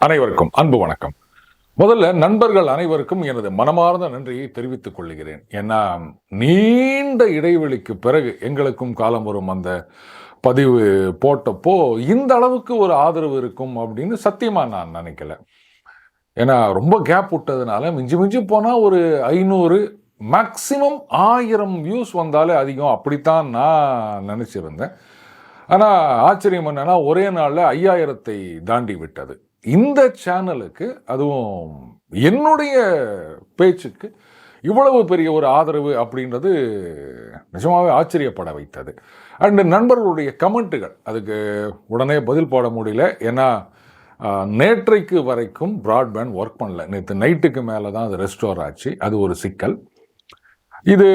அனைவருக்கும் அன்பு வணக்கம். முதல்ல நண்பர்கள் அனைவருக்கும் எனது மனமார்ந்த நன்றியை தெரிவித்துக் கொள்கிறேன். ஏன்னா நீண்ட இடைவெளிக்கு பிறகு எங்களுக்கும் காலம் வரும் அந்த பதிவு போட்டப்போ இந்த அளவுக்கு ஒரு ஆதரவு இருக்கும் அப்படின்னு சத்தியமா நான் நினைக்கல. ஏன்னா ரொம்ப கேப் விட்டதுனால மிஞ்சி மிஞ்சி போனால் ஒரு ஐநூறு மேக்சிமம் ஆயிரம் வியூஸ் வந்தாலே அதிகம். அப்படித்தான் நான் நினச்சிருந்தேன். ஆனால் ஆச்சரியம் என்னன்னா ஒரே நாளில் ஐயாயிரத்தை தாண்டி விட்டது. இந்த சேனலுக்கு அதுவும் என்னுடைய பேச்சுக்கு இவ்வளவு பெரிய ஒரு ஆதரவு அப்படின்றது நிஜமாகவே ஆச்சரியப்பட வைத்தது. அண்டு நண்பர்களுடைய கமெண்ட்டுகள் அதுக்கு உடனே பதில் போட முடியல. ஏன்னா நேற்றைக்கு வரைக்கும் ப்ராட்பேண்ட் ஒர்க் பண்ணல. நேற்று நைட்டுக்கு மேலே தான் அது ரெஸ்டோர் ஆச்சு. அது ஒரு சிக்கல். இது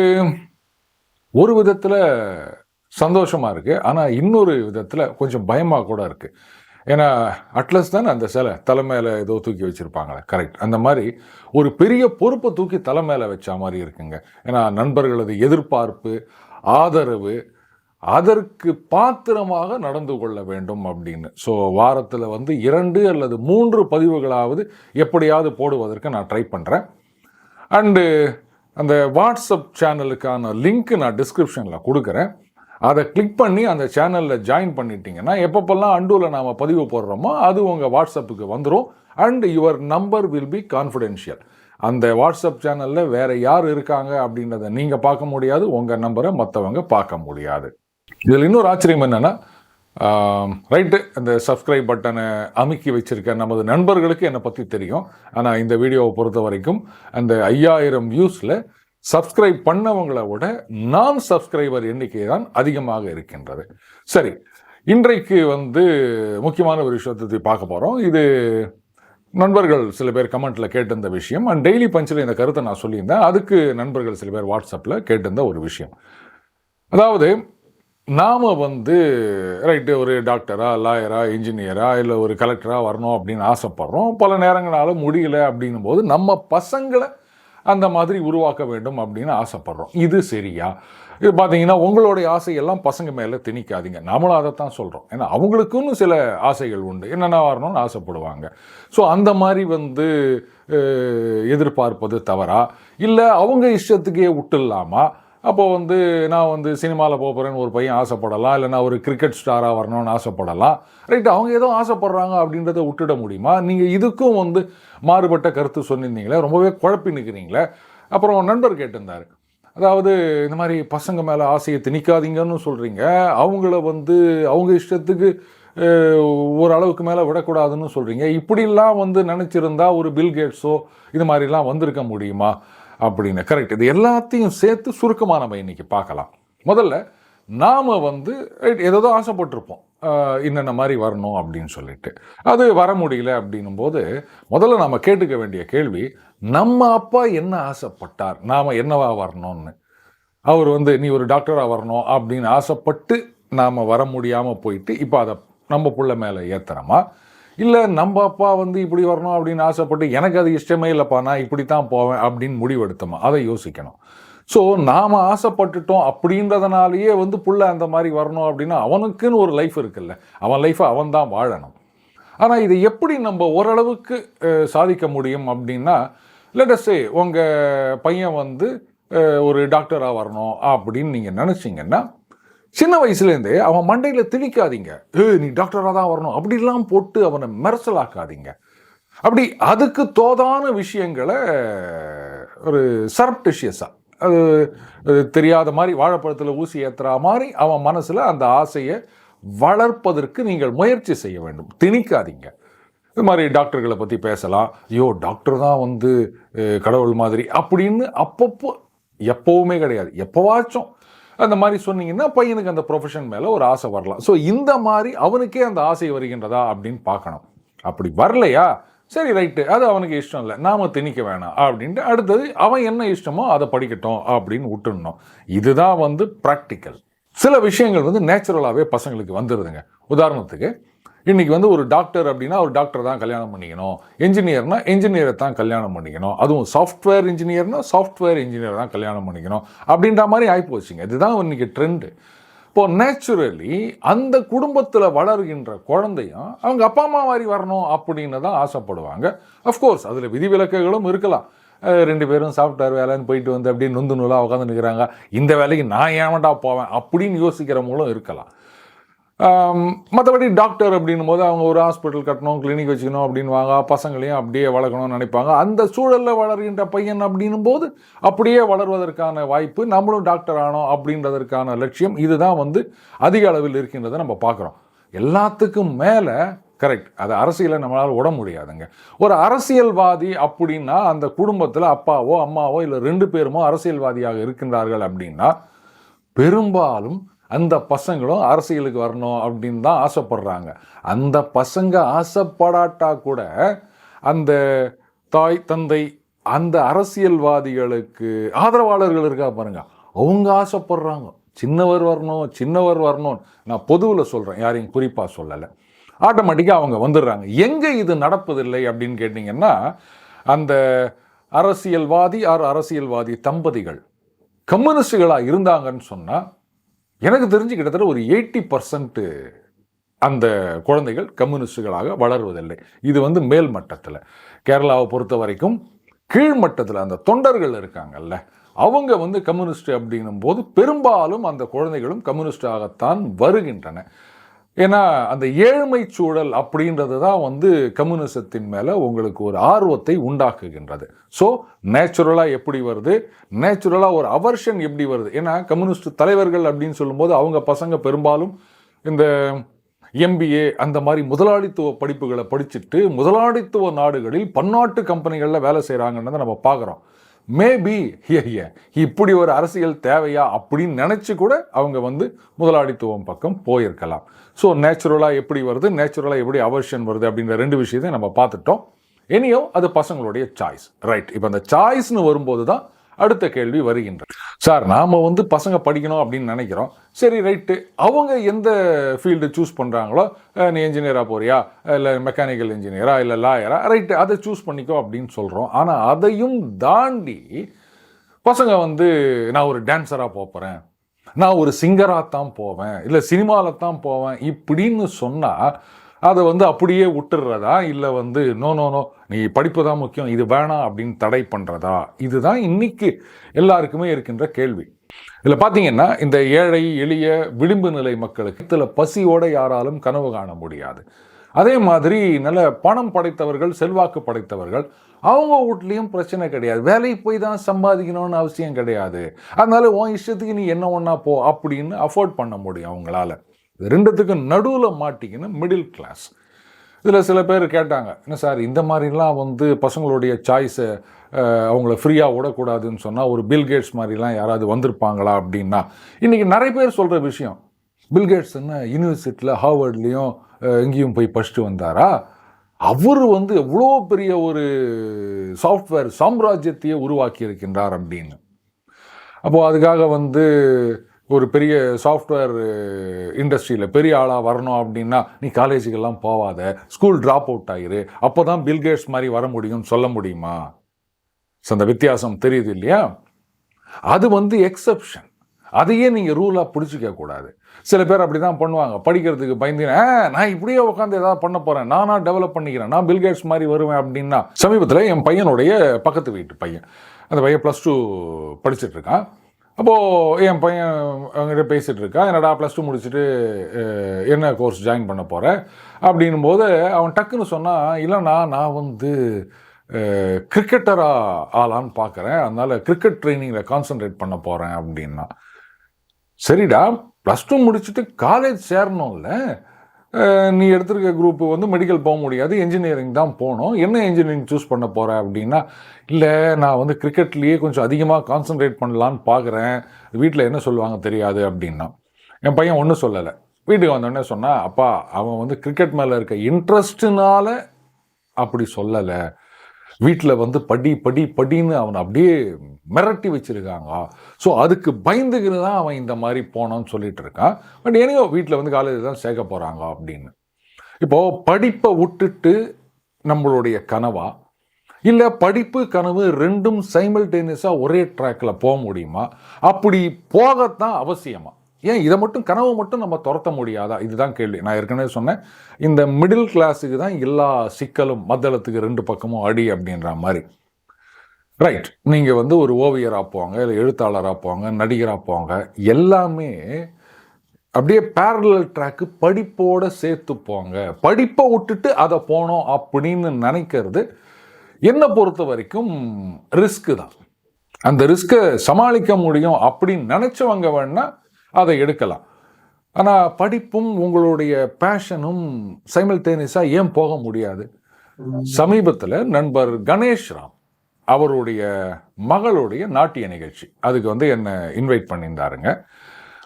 ஒரு விதத்தில் சந்தோஷமாக இருக்குது ஆனால் இன்னொரு விதத்தில் கொஞ்சம் பயமாக கூட இருக்குது ஏன்னா அட்லஸ் தானே அந்த சிலை? தலை மேலே ஏதோ தூக்கி வச்சுருப்பாங்களே. கரெக்ட் அந்த மாதிரி ஒரு பெரிய பொறுப்பை தூக்கி தலை மேலே வச்ச மாதிரி இருக்குங்க. ஏன்னா நண்பர்களது எதிர்பார்ப்பு ஆதரவு அதற்கு பாத்திரமாக நடந்து கொள்ள வேண்டும் அப்படின்னு. ஸோ வாரத்தில் வந்து இரண்டு அல்லது மூன்று பதிவுகளாவது எப்படியாவது போடுவதற்கு நான் ட்ரை பண்ணுறேன் அண்டு அந்த வாட்ஸ்அப் சேனலுக்கான லிங்க் நான் டிஸ்கிரிப்ஷனில் கொடுக்குறேன். அதை கிளிக் பண்ணி அந்த சேனலில் ஜாயின் பண்ணிட்டீங்கன்னா எப்பப்பெல்லாம் அண்டூவில் நாம் பதிவு போடுறோமோ அது உங்கள் வாட்ஸ்அப்புக்கு வந்துடும் and your number will be confidential அந்த வாட்ஸ்அப் சேனலில் வேறு யார் இருக்காங்க அப்படின்றத நீங்கள் பார்க்க முடியாது உங்கள் நம்பரை மற்றவங்க பார்க்க முடியாது. இதில் இன்னொரு ஆச்சரியம் என்னென்னா ரைட்டு அந்த சப்ஸ்கிரைப் பட்டனை அமுக்கி வச்சுருக்க நமது நண்பர்களுக்கு என்னை பற்றி தெரியும். ஆனால் இந்த வீடியோவை பொறுத்த வரைக்கும் அந்த ஐயாயிரம் வியூஸில் சப்ஸ்கிரைப் பண்ணவங்களை விட நான் சப்ஸ்கிரைபர் எண்ணிக்கை தான் அதிகமாக இருக்கின்றது. சரி இன்றைக்கு வந்து முக்கியமான ஒரு விஷயத்தை பார்க்க போகிறோம் இது நண்பர்கள் சில பேர் கமெண்ட்டில் கேட்டிருந்த விஷயம். அண்ட் டெய்லி பஞ்சில் இந்த கருத்தை நான் சொல்லியிருந்தேன். அதுக்கு நண்பர்கள் சில பேர் வாட்ஸ்அப்பில் கேட்டிருந்த ஒரு விஷயம். அதாவது நாம் வந்து ரைட்டு ஒரு டாக்டரா லாயரா இன்ஜினியரா இல்லை ஒரு கலெக்டராக வரணும் அப்படின்னு ஆசைப்படுறோம். பல நேரங்களால முடியல அப்படின்னும் போது நம்ம பசங்களை அந்த மாதிரி உருவாக்க வேண்டும் அப்படின்னு ஆசைப்படுறோம். இது சரியா? இது பார்த்தீங்கன்னா உங்களுடைய ஆசையெல்லாம் பசங்க மேலே திணிக்காதீங்க. நாமளும் அதைத்தான் சொல்கிறோம் ஏன்னா அவங்களுக்குன்னு சில ஆசைகள் உண்டு. என்னென்ன வரணும்னு ஆசைப்படுவாங்க. ஸோ அந்த மாதிரி வந்து எதிர்பார்ப்பது தவறா? இல்லை அவங்க இஷ்டத்துக்கே விட்டுடலாமா? அப்போ வந்து நான் வந்து சினிமாவில் போகிறேன்னு ஒரு பையன் ஆசைப்படலாம் இல்லை நான் ஒரு கிரிக்கெட் ஸ்டாராக வரணும்னு ஆசைப்படலாம். ரைட் அவங்க ஏதோ ஆசைப்படுறாங்க அப்படின்றத விட்டுட முடியுமா? நீங்கள் இதுக்கும் வந்து மாறுபட்ட கருத்து சொன்னிருந்தீங்களே ரொம்பவே குழப்பி நிற்கிறீங்களே அப்புறம் நண்பர் கேட்டிருந்தார். அதாவது இந்த மாதிரி பசங்க மேலே ஆசையை திணிக்காதீங்கன்னு சொல்கிறீங்க அவங்கள வந்து அவங்க இஷ்டத்துக்கு ஓரளவுக்கு மேலே விடக்கூடாதுன்னு சொல்கிறீங்க இப்படிலாம் வந்து நினச்சிருந்தா ஒரு பில் கேட்ஸோ இது மாதிரிலாம் வந்திருக்க முடியுமா? அப்படின்னு. கரெக்ட் இது எல்லாத்தையும் சேர்த்து சுருக்கமாக நம்ம இன்னைக்கு பார்க்கலாம். முதல்ல நாம் வந்து ஏதோ ஆசைப்பட்டிருப்போம். இன்னென்ன மாதிரி வரணும் அப்படின்னு சொல்லிட்டு. அது வர முடியல அப்படின்னும் போது முதல்ல நம்ம கேட்டுக்க வேண்டிய கேள்வி நம்ம அப்பா என்ன ஆசைப்பட்டார்? நாம் என்னவா வரணும்னு? அவர் வந்து நீ ஒரு டாக்டராக வரணும் அப்படின்னு ஆசைப்பட்டு நாம் வர முடியாமல் போயிட்டு இப்போ அதை நம்ம பிள்ளை மேலே ஏற்றுறோமா இல்லை நம்ம அப்பா வந்து இப்படி வரணும் அப்படின்னு ஆசைப்பட்டு எனக்கு அது இஷ்டமே இல்லைப்பா நான் இப்படி தான் போவேன் அப்படின்னு முடிவெடுத்தோமா? அதை யோசிக்கணும். ஸோ நாம் ஆசைப்பட்டுட்டோம் அப்படின்றதுனாலேயே வந்து புள்ள அந்த மாதிரி வரணும் அப்படின்னா அவனுக்குன்னு ஒரு லைஃப் இருக்குல்ல. அவன் லைஃப்பை அவன் தான் வாழணும். ஆனால் இதை எப்படி நம்ம ஓரளவுக்கு சாதிக்க முடியும் அப்படின்னா லெட்டஸ்டே உங்கள் பையன் வந்து ஒரு டாக்டராக வரணும் அப்படின்னு நீங்கள் நினச்சிங்கன்னா சின்ன வயசுலேருந்தே அவன் மண்டையில் திணிக்காதீங்க. ஏ நீ டாக்டராக தான் வரணும். அப்படிலாம் போட்டு அவனை மெரசலாக்காதீங்க. அப்படி அதுக்கு தோதான விஷயங்களை ஒரு சரப்டிஷியஸாக அது தெரியாத மாதிரி வாழைப்பழத்தில் ஊசி ஏற்றுற மாதிரி அவன் மனசில் அந்த ஆசையை வளர்ப்பதற்கு நீங்கள் முயற்சி செய்ய வேண்டும். திணிக்காதீங்க. இது மாதிரி டாக்டர்களை பற்றி பேசலாம். ஐயோ டாக்டர் தான் வந்து கடவுள் மாதிரி. அப்படின்னு அப்பப்போ எப்போவுமே கிடையாது. எப்போவாச்சும் அந்த மாதிரி சொன்னீங்கன்னா பையனுக்கு அந்த ப்ரொஃபஷன் மேலே ஒரு ஆசை வரலாம். ஸோ இந்த மாதிரி அவனுக்கே அந்த ஆசை வருகின்றதா அப்படின்னு பார்க்கணும். அப்படி வரலையா? சரி ரைட்டு அது அவனுக்கு இஷ்டம் இல்லை. நாம் திணிக்க வேணாம் அப்படின்ட்டு அடுத்தது அவன் என்ன இஷ்டமோ அதை படிக்கட்டும் அப்படின்னு விட்டுடணும். இதுதான் வந்து ப்ராக்டிக்கல் சில விஷயங்கள் வந்து நேச்சுரலாகவே பசங்களுக்கு வந்துடுதுங்க உதாரணத்துக்கு இன்றைக்கி வந்து ஒரு டாக்டர் அப்படின்னா ஒரு டாக்டர் தான் கல்யாணம் பண்ணிக்கணும். என்ஜினியர்னா என்ஜினியரை தான் கல்யாணம் பண்ணிக்கணும். அதுவும் சாஃப்ட்வேர் இன்ஜினியர்னா சாஃப்ட்வேர் இன்ஜினியர் தான் கல்யாணம் பண்ணிக்கணும். அப்படின்ற மாதிரி ஆகிப்போச்சுங்க இதுதான் இன்னைக்கு ட்ரெண்டு இப்போ நேச்சுரலி அந்த குடும்பத்தில் வளர்கின்ற குழந்தையும் அவங்க அப்பா அம்மா மாதிரி வரணும் அப்படின்னு தான் ஆசைப்படுவாங்க. அஃப்கோர்ஸ் அதில் விதிவிலக்குகளும் இருக்கலாம். ரெண்டு பேரும் சாஃப்ட்வேர் வேலைன்னு போயிட்டு வந்து அப்படியே நொந்து நூலாக உட்காந்து நிற்கிறாங்க இந்த வேலைக்கு நான் ஏன்டா போவேன் அப்படின்னு யோசிக்கிறவங்களும் இருக்கலாம். மற்றபடி டாக்டர் அப்படின்னும் போது அவங்க ஒரு ஹாஸ்பிட்டல் கட்டணும் கிளினிக் வச்சுக்கணும் அப்படின்வாங்க பசங்களையும் அப்படியே வளர்க்கணும்னு நினைப்பாங்க. அந்த சூழலில் வளர்கின்ற பையன் அப்படின்னும் போது அப்படியே வளர்வதற்கான வாய்ப்பு நம்மளும் டாக்டர் ஆனோம் அப்படின்றதற்கான லட்சியம் இதுதான் வந்து அதிக அளவில் இருக்கின்றதை நம்ம பார்க்குறோம். எல்லாத்துக்கும் மேலே கரெக்ட் அது அரசியலை நம்மளால் விட முடியாதுங்க. ஒரு அரசியல்வாதி அப்படின்னா அந்த குடும்பத்தில் அப்பாவோ அம்மாவோ இல்லை ரெண்டு பேருமோ அரசியல்வாதியாக இருக்கின்றார்கள் அப்படின்னா பெரும்பாலும் அந்த பசங்களும் அரசியலுக்கு வரணும் அப்படின்னு தான் ஆசைப்படுறாங்க. அந்த பசங்க ஆசைப்படாட்டா கூட அந்த தாய் தந்தை அந்த அரசியல்வாதிகளுக்கு ஆதரவாளர்கள் இருக்கா பாருங்க. அவங்க ஆசைப்படுறாங்க. சின்னவர் வரணும் சின்னவர் வரணும். நான் பொதுவில் சொல்கிறேன் யாரையும் குறிப்பாக சொல்லலை. ஆட்டோமேட்டிக்காக அவங்க வந்துடுறாங்க. எங்கே இது நடப்பதில்லை அப்படின்னு கேட்டிங்கன்னா அந்த அரசியல்வாதி ஆர் அரசியல்வாதி தம்பதிகள் கம்யூனிஸ்டுகளாக இருந்தாங்கன்னு சொன்னால் எனக்கு தெரிஞ்சு கிட்டத்தட்ட ஒரு எயிட்டி பர்சன்ட்டு அந்த குழந்தைகள் கம்யூனிஸ்டுகளாக வளருவதில்லை. இது வந்து மேல் மட்டத்தில். கேரளாவை பொறுத்த வரைக்கும் கீழ்மட்டத்தில் அந்த தொண்டர்கள் இருக்காங்கல்ல அவங்க வந்து கம்யூனிஸ்ட் அப்படின்னும் போது பெரும்பாலும் அந்த குழந்தைகளும் கம்யூனிஸ்டாகத்தான் வருகின்றன. ஏன்னா அந்த ஏழ்மை சூழல் அப்படின்றது தான் வந்து கம்யூனிசத்தின் மேலே உங்களுக்கு ஒரு ஆர்வத்தை உண்டாக்குகின்றது. ஸோ நேச்சுரலாக எப்படி வருது? நேச்சுரலாக ஒரு அவர்ஷன் எப்படி வருது? ஏன்னா கம்யூனிஸ்ட் தலைவர்கள் அப்படின்னு சொல்லும்போது அவங்க பசங்க பெரும்பாலும் இந்த எம்பிஏ அந்த மாதிரி முதலாளித்துவ படிப்புகளை படிச்சுட்டு முதலாளித்துவ நாடுகளில் பன்னாட்டு கம்பெனிகளில் வேலை செய்கிறாங்கன்றதை நம்ம பார்க்குறோம். மேபி இப்படி ஒரு அரசியல் தேவையா அப்படின்னு நினச்சி கூட அவங்க வந்து முதலாளித்துவம் பக்கம் போயிருக்கலாம். ஸோ நேச்சுரலாக எப்படி வருது? நேச்சுரலாக எப்படி அவர்ஷன் வருது? அப்படின்ற ரெண்டு விஷயத்தை நம்ம பார்த்துட்டோம். எனியோ அது பசங்களுடைய சாய்ஸ் ரைட் இப்போ அந்த சாய்ஸ்னு வரும்போது தான் அடுத்த கேள்வி வருகின்றது. சார் நாம் வந்து பசங்க படிக்கணும் அப்படின்னு நினைக்கிறோம். சரி ரைட்டு அவங்க எந்த ஃபீல்டு சூஸ் பண்ணுறாங்களோ நீ இன்ஜினியராக போறியா? இல்லை மெக்கானிக்கல் இன்ஜினியரா இல்லை லாயரா ரைட்டு அதை சூஸ் பண்ணிக்கோ அப்படின்னு சொல்கிறோம் ஆனால் அதையும் தாண்டி பசங்க வந்து நான் ஒரு டான்ஸராக போகிறேன் நான் ஒரு சிங்கராக தான் போவேன் இல்லை சினிமாவில் தான் போவேன் இப்படின்னு சொன்னால் அதை வந்து அப்படியே விட்டுறதா? இல்லை வந்து நோ நோ நோ நீ படிப்பு தான் முக்கியம் இது வேணாம் அப்படின்னு தடை பண்ணுறதா இதுதான் இன்னைக்கு எல்லாருக்குமே இருக்கின்ற கேள்வி. இதில் பார்த்தீங்கன்னா இந்த ஏழை எளிய விளிம்பு நிலை மக்களுக்கு இதில் பசியோடு யாராலும் கனவு காண முடியாது. அதே மாதிரி நல்ல பணம் படைத்தவர்கள் செல்வாக்கு படைத்தவர்கள் அவங்க வீட்லேயும் பிரச்சனை கிடையாது. வேலைக்கு போய் தான் சம்பாதிக்கணும்னு அவசியம் கிடையாது. அதனால உன் இஷ்டத்துக்கு நீ என்ன ஒன்றா போ அப்படின்னு அஃபோர்ட் பண்ண முடியும் அவங்களால. ரெண்டுத்துக்கும் நடுவில் மாட்டிக்கணும் மிடில் கிளாஸ் இதில் சில பேர் கேட்டாங்க என்ன சார் இந்த மாதிரிலாம் வந்து பசங்களுடைய சாய்ஸை அவங்கள ஃப்ரீயாக விடக்கூடாதுன்னு சொன்னால் ஒரு பில்கேட்ஸ் மாதிரிலாம் யாராவது வந்திருப்பாங்களா? அப்படின்னா இன்றைக்கி நிறைய பேர் சொல்கிற விஷயம் பில்கேட்ஸ் என்ன யூனிவர்சிட்டியில் ஹார்வர்ட்லேயும் எங்கேயும் போய் படிச்சுட்டு வந்தாரா? அவர் வந்து எவ்வளோ பெரிய ஒரு சாஃப்ட்வேர் சாம்ராஜ்யத்தையே உருவாக்கி இருக்கின்றார் அப்படின்னு. அப்போது அதுக்காக வந்து ஒரு பெரிய சாஃப்ட்வேர் இண்டஸ்ட்ரியில் பெரிய ஆளாக வரணும் அப்படின்னா நீ காலேஜுக்கெல்லாம் போவாத ஸ்கூல் ட்ராப் அவுட் ஆகிரு அப்போ தான் பில்கேட்ஸ் மாதிரி வர முடியும்னு சொல்ல முடியுமா? ஸோ அந்த வித்தியாசம் தெரியுது இல்லையா? அது வந்து எக்ஸப்ஷன் அதையே நீங்கள் ரூலாக பிடிச்சிக்க கூடாது. சில பேர் அப்படி தான் பண்ணுவாங்க. படிக்கிறதுக்கு பயந்துனா நான் இப்படியே உட்காந்து ஏதாவது பண்ண போகிறேன் நானாக டெவலப் பண்ணிக்கிறேன். நான் பில்கேட்ஸ் மாதிரி வருவேன் அப்படின்னா சமீபத்தில் என் பையனுடைய பக்கத்து வீட்டு பையன் அந்த பையன் ப்ளஸ் டூ படிச்சுட்டு இருக்கான். அப்போது என் பையன் அவங்ககிட்ட பேசிகிட்டு இருக்கா என்னடா ப்ளஸ் டூ முடிச்சுட்டு என்ன கோர்ஸ் ஜாயின் பண்ண போகிறேன் அப்படின்னும் போது அவன் டக்குன்னு சொன்னால் இல்லைண்ணா நான் வந்து கிரிக்கெட்டராக ஆளான்னு பார்க்குறேன் அதனால் கிரிக்கெட் ட்ரைனிங்கில் கான்சென்ட்ரேட் பண்ண போகிறேன் அப்படின்னா சரிடா ப்ளஸ் டூ முடிச்சுட்டு காலேஜ் சேரணும்ல. நீ எடுத்திருக்க குரூப்பு வந்து மெடிக்கல் போக முடியாது இன்ஜினியரிங் தான் போகணும். என்ன இன்ஜினியரிங் சூஸ் பண்ண போகிற அப்படின்னா இல்லை நான் வந்து கிரிக்கெட்லேயே கொஞ்சம் அதிகமாக கான்சென்ட்ரேட் பண்ணலான்னு பார்க்குறேன் வீட்டில் என்ன சொல்லுவாங்க தெரியாது அப்படின்னா. என் பையன் ஒன்றும் சொல்லலை. வீட்டுக்கு வந்தோடனே சொன்னால் அப்பா அவன் வந்து கிரிக்கெட் மேலே இருக்க இன்ட்ரெஸ்ட்டுனால அப்படி சொல்லலை. வீட்டில் வந்து படி படி படின்னு அவனை அப்படியே மிரட்டி வச்சுருக்காங்க. ஸோ அதுக்கு பயந்துக்கிட்டு தான் அவன் இந்த மாதிரி போனோன்னு சொல்லிட்டு இருக்கான். பட் ஏனையோ வீட்டில் வந்து காலேஜ் தான் சேர்க்க போகிறாங்க அப்படின்னு. இப்போது படிப்பை விட்டுட்டு நம்மளுடைய கனவா? இல்லை படிப்பு கனவு ரெண்டும் சைமல்டேனியஸாக ஒரே ட்ராக்கில் போக முடியுமா? அப்படி போகத்தான் அவசியமாக ஏன் இதை மட்டும் கனவை மட்டும் நம்ம துரத்த முடியாதா? இதுதான் கேள்வி. நான் ஏற்கனவே சொன்னேன் இந்த மிடில் கிளாஸுக்கு தான் எல்லா சிக்கலும் மத்தளத்துக்கு ரெண்டு பக்கமும் அடி அப்படின்ற மாதிரி. ரைட் நீங்கள் வந்து ஒரு ஓவியராக போவாங்க இல்லை எழுத்தாளராக போவாங்க நடிகராக போவாங்க எல்லாமே அப்படியே பேரலல் ட்ராக்கு படிப்போட சேர்த்து போங்க படிப்பை விட்டுட்டு அதை போனோம் அப்படின்னு நினைக்கிறது என்னை பொறுத்த வரைக்கும் ரிஸ்க்கு தான். அந்த ரிஸ்க்கை சமாளிக்க முடியும் அப்படின்னு நினச்சவங்க வேணால் அதை எடுக்கலாம். ஆனால் படிப்பும் உங்களுடைய பேஷனும் சைமல்டேனியஸாக ஏன் போக முடியாது? சமீபத்தில் நண்பர் கணேஷ் ராம் அவருடைய மகளுடைய நாட்டிய நிகழ்ச்சி. அதுக்கு வந்து என்னை இன்வைட் பண்ணியிருந்தாருங்க.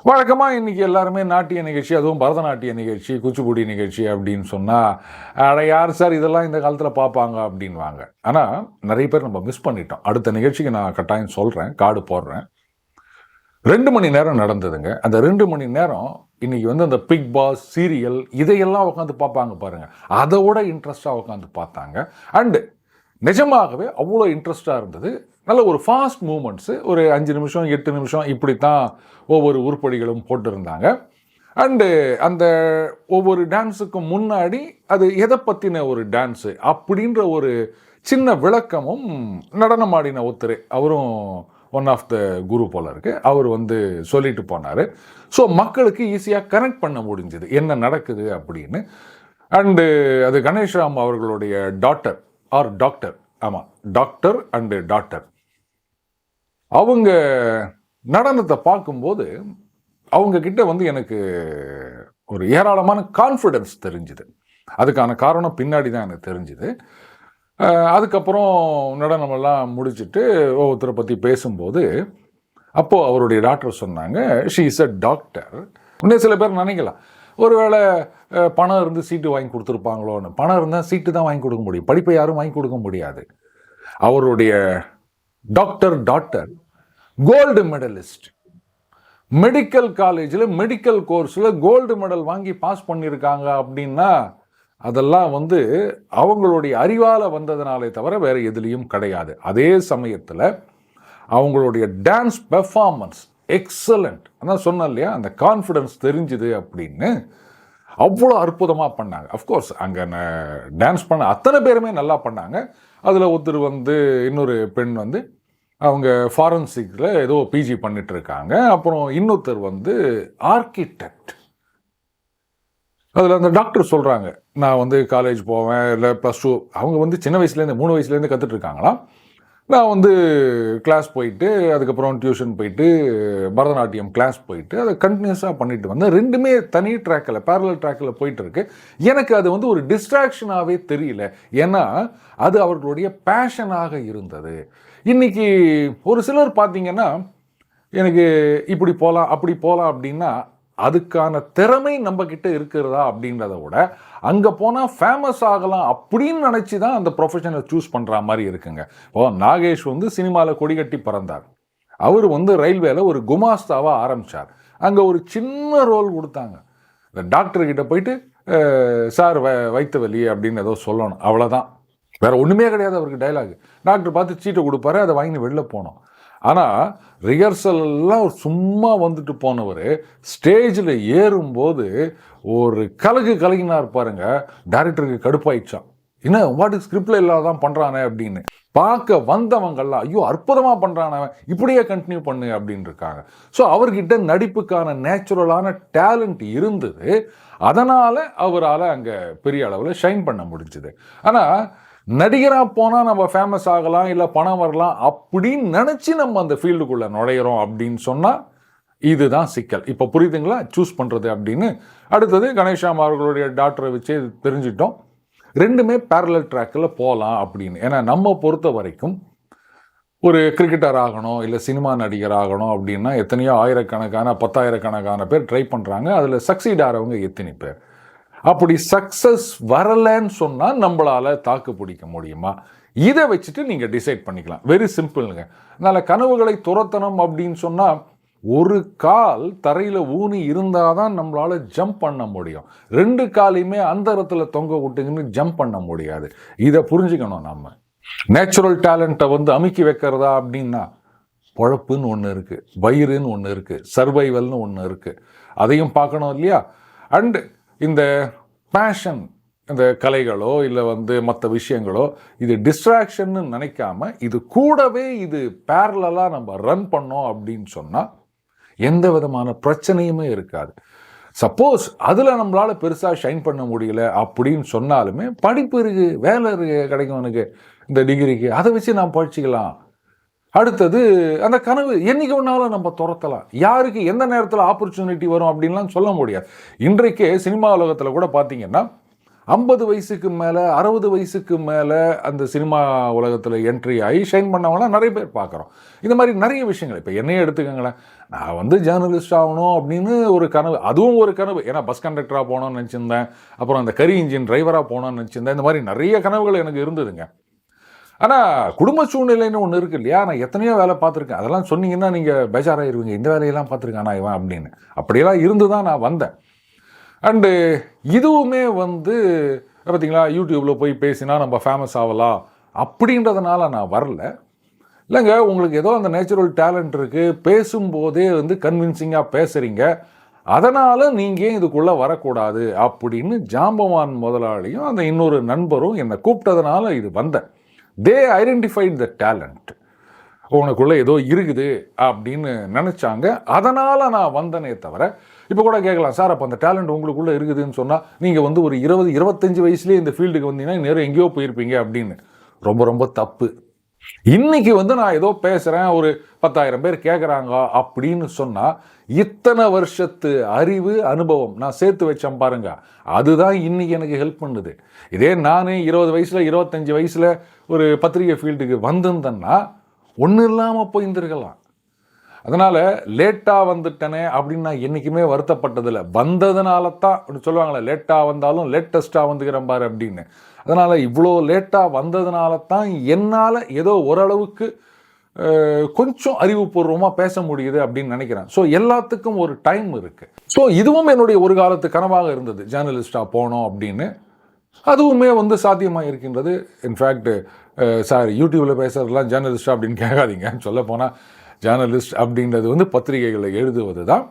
வழக்கமாக இன்னைக்கு எல்லாருமே நாட்டிய நிகழ்ச்சி அதுவும் பரதநாட்டிய நிகழ்ச்சி குச்சிப்புடி நிகழ்ச்சி அப்படின்னு சொன்னால் அட யார் சார் இதெல்லாம் இந்த காலத்தில் பார்ப்பாங்க? அப்படின்வாங்க ஆனால் நிறைய பேர் நம்ம மிஸ் பண்ணிட்டோம். அடுத்த நிகழ்ச்சிக்கு நான் கட்டாயம் சொல்கிறேன் கார்டு போடுறேன். ரெண்டு மணி நேரம் நடந்ததுங்க. அந்த ரெண்டு மணி நேரம் இன்னைக்கு வந்து அந்த பிக் பாஸ் சீரியல் இதையெல்லாம் உட்காந்து பார்ப்பாங்க பாருங்க. அதோட இன்ட்ரெஸ்ட்டாக உட்காந்து பார்த்தாங்க. அண்டு நிஜமாகவே அவ்வளோ இன்ட்ரெஸ்ட்டாக இருந்தது. நல்ல ஒரு ஃபாஸ்ட் மூமெண்ட்ஸு ஒரு அஞ்சு நிமிஷம் எட்டு நிமிஷம் இப்படி தான் ஒவ்வொரு உருப்படிகளும் போட்டிருந்தாங்க. அண்டு அந்த ஒவ்வொரு டான்ஸுக்கும் முன்னாடி அது எதை பற்றின ஒரு டான்ஸு அப்படின்ற ஒரு சின்ன விளக்கமும் நடனமாடின ஒருத்தர். அவரும் ஒன் ஆஃப் த குரு போல இருக்கு. அவர் வந்து சொல்லிட்டு போனார். ஸோ மக்களுக்கு ஈஸியாக கனெக்ட் பண்ண முடிஞ்சுது. என்ன நடக்குது அப்படின்னு. அண்டு அது கணேஷ்ராம் அவர்களுடைய டாக்டர் ஆர் டாக்டர் ஆமாம் டாக்டர் அண்டு டாக்டர் அவங்க நடனத்தை பார்க்கும்போது அவங்கக்கிட்ட வந்து எனக்கு ஒரு ஏராளமான கான்ஃபிடென்ஸ் தெரிஞ்சுது. அதுக்கான காரணம் பின்னாடி தான் எனக்கு தெரிஞ்சுது. அதுக்கப்புறம் நடனமெல்லாம் முடிச்சுட்டு ஒவ்வொருத்தரை பற்றி பேசும்போது அப்போது அவருடைய டாக்டர் சொன்னாங்க ஷீ இஸ் அ டாக்டர் இன்னும் சில பேர் நினைக்கலாம். ஒருவேளை பணம் இருந்து சீட்டு வாங்கி கொடுத்துருப்பாங்களோன்னு. பணம் இருந்தால் சீட்டு தான் வாங்கி கொடுக்க முடியும். படிப்பை யாரும் வாங்கி கொடுக்க முடியாது. அவருடைய doctor doctor gold medalist medical காலேஜில் மெடிக்கல் கோர்ஸில் கோல்டு மெடல் வாங்கி பாஸ் பண்ணியிருக்காங்க அப்படின்னா அதெல்லாம் வந்து அவங்களுடைய அறிவால் வந்ததுனாலே தவிர வேறு எதுலேயும் கிடையாது. அதே சமயத்தில் அவங்களுடைய டான்ஸ் பெர்ஃபார்மன்ஸ் எக்ஸலண்ட் அதான் சொன்னேன் இல்லையா? அந்த கான்ஃபிடன்ஸ் தெரிஞ்சுது அப்படின்னு. அவ்வளோ அற்புதமாக பண்ணாங்க. அஃப்கோர்ஸ் அங்கே டான்ஸ் பண்ண அத்தனை பேருமே நல்லா பண்ணாங்க. அதில் ஒருத்தர் வந்து இன்னொரு பெண் வந்து அவங்க ஃபாரன்சிக்கில் ஏதோ பிஜி பண்ணிகிட்ருக்காங்க அப்புறம் இன்னொருத்தர் வந்து ஆர்கிடெக்ட் அதில் அந்த டாக்டர் சொல்கிறாங்க நான் வந்து காலேஜ் போவேன் இல்லை ப்ளஸ் டூ அவங்க வந்து சின்ன வயசுலேருந்து மூணு வயசுலேருந்து கற்றுட்ருக்காங்களாம் நான் வந்து கிளாஸ் போயிட்டு அதுக்கப்புறம் டியூஷன் போயிட்டு பரதநாட்டியம் கிளாஸ் போயிட்டு அதை கண்டினியூஸாக பண்ணிட்டு வந்தேன். ரெண்டுமே தனி ட்ராக்கில் பேரலல் ட்ராக்கில் போயிட்டுருக்கு. எனக்கு அது வந்து ஒரு டிஸ்ட்ராக்ஷனாகவே தெரியல. ஏன்னா அது அவர்களுடைய பேஷனாக இருந்தது. இன்றைக்கி ஒரு சிலர் பார்த்தீங்கன்னா எனக்கு இப்படி போகலாம் அப்படி போகலாம் அப்படின்னா அதுக்கான திறமை நம்ம கிட்ட இருக்கிறதா அப்படின்றத விட அங்கே போனால் ஃபேமஸ் ஆகலாம் அப்படின்னு நினச்சி தான் அந்த ப்ரொஃபஷனை சூஸ் பண்ணுற மாதிரி இருக்குங்க. ஓ நாகேஷ் வந்து சினிமாவில் கொடிகட்டி பிறந்தார். அவர் வந்து ரயில்வேல ஒரு குமாஸ்தாவாக ஆரம்பித்தார் அங்கே ஒரு சின்ன ரோல் கொடுத்தாங்க. இந்த டாக்டர்கிட்ட போயிட்டு சார் வ வைத்த வலி அப்படின்னு ஏதோ சொல்லணும். அவ்வளோதான் வேறு ஒன்றுமே கிடையாது அவருக்கு டைலாக் டாக்டர் பார்த்து சீட்டை கொடுப்பாரு அதை வாங்கி வெளில போனோம். ஆனால் ரிஹர்சல் எல்லாம் ஒரு சும்மா வந்துட்டு போனவர் ஸ்டேஜில் ஏறும்போது ஒரு கலகு கலகினார் இருப்பாருங்க. டேரக்டருக்கு கடுப்பாயிடுச்சான். என்ன வாட்டு ஸ்கிரிப்டில் இல்லாதான் பண்ணுறானே அப்படின்னு. பார்க்க வந்தவங்கெல்லாம் ஐயோ அற்புதமாக பண்ணுறானே அவன். இப்படியே கண்டினியூ பண்ணு அப்படின்னு இருக்காங்க. ஸோ அவர்கிட்ட நடிப்புக்கான நேச்சுரலான டேலண்ட் இருந்தது. அதனால் அவரால் அங்கே பெரிய அளவில் ஷைன் பண்ண முடிஞ்சுது. ஆனால் நடிகராக போனால் நம்ம ஃபேமஸ் ஆகலாம் இல்லை பணம் வரலாம் அப்படின்னு நினச்சி நம்ம அந்த ஃபீல்டுக்குள்ளே நுழையிறோம் அப்படின்னு சொன்னால் இதுதான் சிக்கல். இப்போ புரியுதுங்களா? சூஸ் பண்ணுறது அப்படின்னு. அடுத்தது கணேஷாம் அவர்களுடைய டாக்டரை வச்சு தெரிஞ்சிட்டோம். ரெண்டுமே பேரலல் ட்ராக்கில் போகலாம் அப்படின்னு. ஏன்னா நம்ம பொறுத்த வரைக்கும் ஒரு கிரிக்கெட்டர் ஆகணும் இல்லை சினிமா நடிகர் ஆகணும் அப்படின்னா எத்தனையோ ஆயிரக்கணக்கான பத்தாயிரக்கணக்கான பேர் ட்ரை பண்ணுறாங்க அதில் சக்சீட் ஆகிறவங்க எத்தனை பேர்? அப்படி சக்ஸஸ் வரலைன்னு சொன்னால் நம்மளால் தாக்கு பிடிக்க முடியுமா? இதை வச்சுட்டு நீங்கள் டிசைட் பண்ணிக்கலாம். வெரி சிம்பிளுங்க அதனால் கனவுகளை துரத்தணும் அப்படின்னு சொன்னால் ஒரு கால் தரையில் ஊனி இருந்தால் தான் நம்மளால் ஜம்ப் பண்ண முடியும். ரெண்டு காலையுமே அந்தரத்தில் தொங்க விட்டுங்கன்னு ஜம்ப் பண்ண முடியாது. இதை புரிஞ்சுக்கணும் நம்ம. நேச்சுரல் டேலண்ட்டை வந்து அமுக்கி வைக்கிறதா அப்படின்னா பொழப்புன்னு ஒன்று இருக்குது வயிறுன்னு ஒன்று இருக்குது சர்வைவல்னு ஒன்று இருக்குது அதையும் பார்க்கணும் இல்லையா? அண்டு இந்த பேஷன் இந்த கலைகளோ இல்லை வந்து மற்ற விஷயங்களோ இது டிஸ்ட்ராக்ஷன்னு நினைக்காம இது கூடவே இது பேரலாக நம்ம ரன் பண்ணோம் அப்படின்னு சொன்னால் எந்த விதமான பிரச்சனையுமே இருக்காது. சப்போஸ் அதில் நம்மளால் பெருசாக ஷைன் பண்ண முடியல அப்படின்னு சொன்னாலுமே படிப்பு இருக்குது வேலை இருக்கு கிடைக்கும் எனக்கு. இந்த டிகிரிக்கு அதை வச்சு நான் படிச்சுக்கலாம். அடுத்தது அந்த கனவு என்னைக்கு ஒன்றாலும் நம்ம துரத்தலாம். யாருக்கு எந்த நேரத்தில் ஆப்பர்ச்சுனிட்டி வரும் அப்படின்லாம் சொல்ல முடியாது. இன்றைக்கே சினிமா உலகத்தில் கூட பார்த்தீங்கன்னா ஐம்பது வயசுக்கு மேலே அறுபது வயசுக்கு மேலே அந்த சினிமா உலகத்தில் என்ட்ரி ஆகி ஷைன் பண்ணவங்களாம் நிறைய பேர் பார்க்குறோம் இந்த மாதிரி நிறைய விஷயங்கள். இப்போ என்னையே எடுத்துக்கோங்களேன். நான் வந்து ஜேர்னலிஸ்ட் ஆகணும் அப்படின்னு ஒரு கனவு அதுவும் ஒரு கனவு. ஏன்னா பஸ் கண்டக்டராக போகணும்னு நினச்சிருந்தேன். அப்புறம் அந்த கரி இன்ஜின் டிரைவராக போகணும்னு நினச்சிருந்தேன். இந்த மாதிரி நிறைய கனவுகள் எனக்கு இருந்ததுங்க. ஆனால் குடும்ப சூழ்நிலைன்னு ஒன்று இருக்கு இல்லையா? நான் எத்தனையோ வேலை பார்த்துருக்கேன். அதெல்லாம் சொன்னீங்கன்னா நீங்கள் பேஜாராயிருவீங்க. இந்த வேலையெல்லாம் பார்த்துருக்கேன் நான் இவன் அப்படின்னு. அப்படியெல்லாம் இருந்து தான் நான் வந்தேன். அண்டு இதுவுமே வந்து பார்த்தீங்களா யூடியூப்பில் போய் பேசினா நம்ம ஃபேமஸ் ஆகலாம் அப்படின்றதுனால நான் வரல. இல்லைங்க உங்களுக்கு ஏதோ அந்த நேச்சுரல் டேலண்ட் இருக்குது பேசும்போதே வந்து கன்வின்சிங்காக பேசுகிறீங்க அதனால் நீங்கள் இதுக்குள்ளே வரக்கூடாது அப்படின்னு ஜாம்பவான் முதலாளியும் அந்த இன்னொரு நண்பரும் என்னை கூப்பிட்டதுனால இது வந்தேன். தே ஐடென்டிஃபைட் த டேலண்ட் உனக்குள்ளே ஏதோ இருக்குது அப்படின்னு நினச்சாங்க. அதனால் நான் வந்தனே தவிர இப்போ கூட கேட்கலாம் சார் அப்போ அந்த டேலண்ட் உங்களுக்குள்ளே இருக்குதுன்னு சொன்னால் நீங்கள் வந்து ஒரு இருபது இருபத்தஞ்சு வயசுலேயே இந்த ஃபீல்டுக்கு வந்தீங்கன்னா நேரம் எங்கேயோ போயிருப்பீங்க அப்படின்னு. ரொம்ப ரொம்ப தப்பு. இன்னைக்கு வந்து நான் ஏதோ பேசுகிறேன் ஒரு பத்தாயிரம் பேர் கேட்குறாங்க அப்படின்னு சொன்னால் இத்தனை வருஷத்து அறிவு அனுபவம் நான் சேர்த்து வச்சேன் பாருங்க. அதுதான் இன்னைக்கு எனக்கு ஹெல்ப் பண்ணுது. இதே நான் இருபது வயசில் இருபத்தஞ்சி வயசில் ஒரு பத்திரிகை ஃபீல்டுக்கு வந்திருந்தேன்னா ஒன்றும் இல்லாமல் போயிருந்துருக்கலாம். அதனால் லேட்டாக வந்துட்டனே அப்படின்னு நான் என்றைக்குமே வருத்தப்பட்டதில்லை. வந்ததுனால தான் சொல்லுவாங்களே லேட்டாக வந்தாலும் லேட்டஸ்ட்டாக வந்துக்கிறேன் பாரு அப்படின்னு. அதனால் இவ்வளோ லேட்டாக வந்ததுனால தான் என்னால் ஏதோ ஓரளவுக்கு கொஞ்சம் அறிவுபூர்வமாக பேச முடியுது அப்படின்னு நினைக்கிறேன். ஸோ எல்லாத்துக்கும் ஒரு டைம் இருக்குது ஸோ இதுவும் என்னுடைய ஒரு காலத்து கனவாக இருந்தது. ஜேர்னலிஸ்டாக போனோம் அப்படின்னு. அதுவுமே வந்து சாத்தியமாக இருக்கின்றது. இன்ஃபேக்ட் சார் யூடியூப்பில் பேசுகிறதுலாம் ஜேர்னலிஸ்டா அப்படின்னு கேட்காதீங்க சொல்ல போனால் ஜேர்னலிஸ்ட் அப்படின்றது வந்து பத்திரிகைகளை எழுதுவது தான்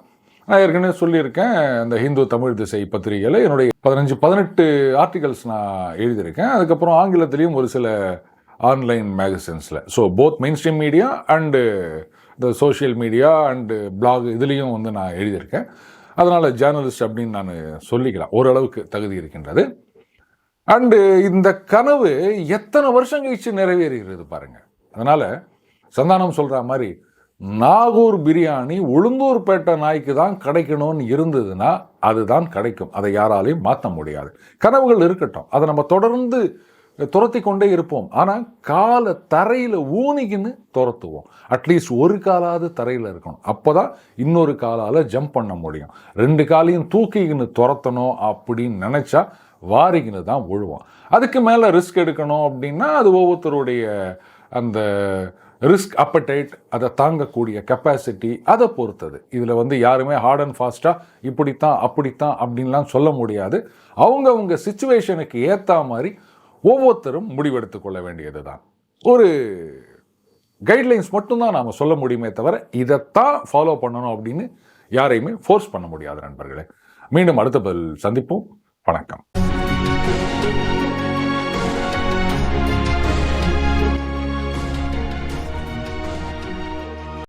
நான் ஏற்கனவே சொல்லியிருக்கேன் அந்த ஹிந்து தமிழ் திசை பத்திரிகையில் என்னுடைய பதினஞ்சு பதினெட்டு ஆர்டிகல்ஸ் நான் எழுதியிருக்கேன். அதுக்கப்புறம் ஆங்கிலத்திலையும் ஒரு சில online மேகசின்ஸில் so both mainstream media and இந்த சோஷியல் மீடியா அண்டு பிளாக் இதுலேயும் வந்து நான் எழுதியிருக்கேன். அதனால் ஜேர்னலிஸ்ட் அப்படின்னு நான் சொல்லிக்கலாம். ஓரளவுக்கு தகுதி இருக்கின்றது. அண்டு இந்த கனவு எத்தனை வருஷம் கழிச்சு நிறைவேறுகிறது பாருங்கள் அதனால் சந்தானம் சொல்கிற மாதிரி நாகூர் பிரியாணி உளுந்தூர்பேட்டை நாய்க்கு தான் கிடைக்கணும்னு இருந்ததுன்னா அதுதான் கிடைக்கும். அதை யாராலையும் மாற்ற முடியாது. கனவுகள் இருக்கட்டும். அதை நம்ம தொடர்ந்து துரத்தி கொண்டே இருப்போம். ஆனால் காலை தரையில் ஊனிக்கின்னு துரத்துவோம். அட்லீஸ்ட் ஒரு காலாவது தரையில் இருக்கணும். அப்போ தான் இன்னொரு காலால் ஜம்ப் பண்ண முடியும். ரெண்டு காலையும் தூக்கிக்கின்னு துரத்தணும் அப்படின்னு நினச்சா வாரிக்கின்னு தான் விழுவோம் அதுக்கு மேலே ரிஸ்க் எடுக்கணும் அப்படின்னா அது ஒவ்வொருத்தருடைய அந்த ரிஸ்க் அப்படைட் அதை தாங்கக்கூடிய கெப்பாசிட்டி அதை பொறுத்தது. இதில் வந்து யாருமே ஹார்ட் அண்ட் ஃபாஸ்ட்டாக இப்படித்தான் அப்படித்தான் அப்படின்லாம் சொல்ல முடியாது. அவங்கவுங்க சுச்சுவேஷனுக்கு ஏற்ற மாதிரி ஒவ்வொருத்தரும் முடிவெடுத்து கொள்ள வேண்டியது தான் ஒரு கைட்லைன்ஸ் மட்டும்தான் நாம் சொல்ல முடியுமே தவிர இதைத்தான் ஃபாலோ பண்ணணும் அப்படின்னு யாரையுமே ஃபோர்ஸ் பண்ண முடியாது நண்பர்களே. மீண்டும் அடுத்த பதில் சந்திப்போம். வணக்கம்.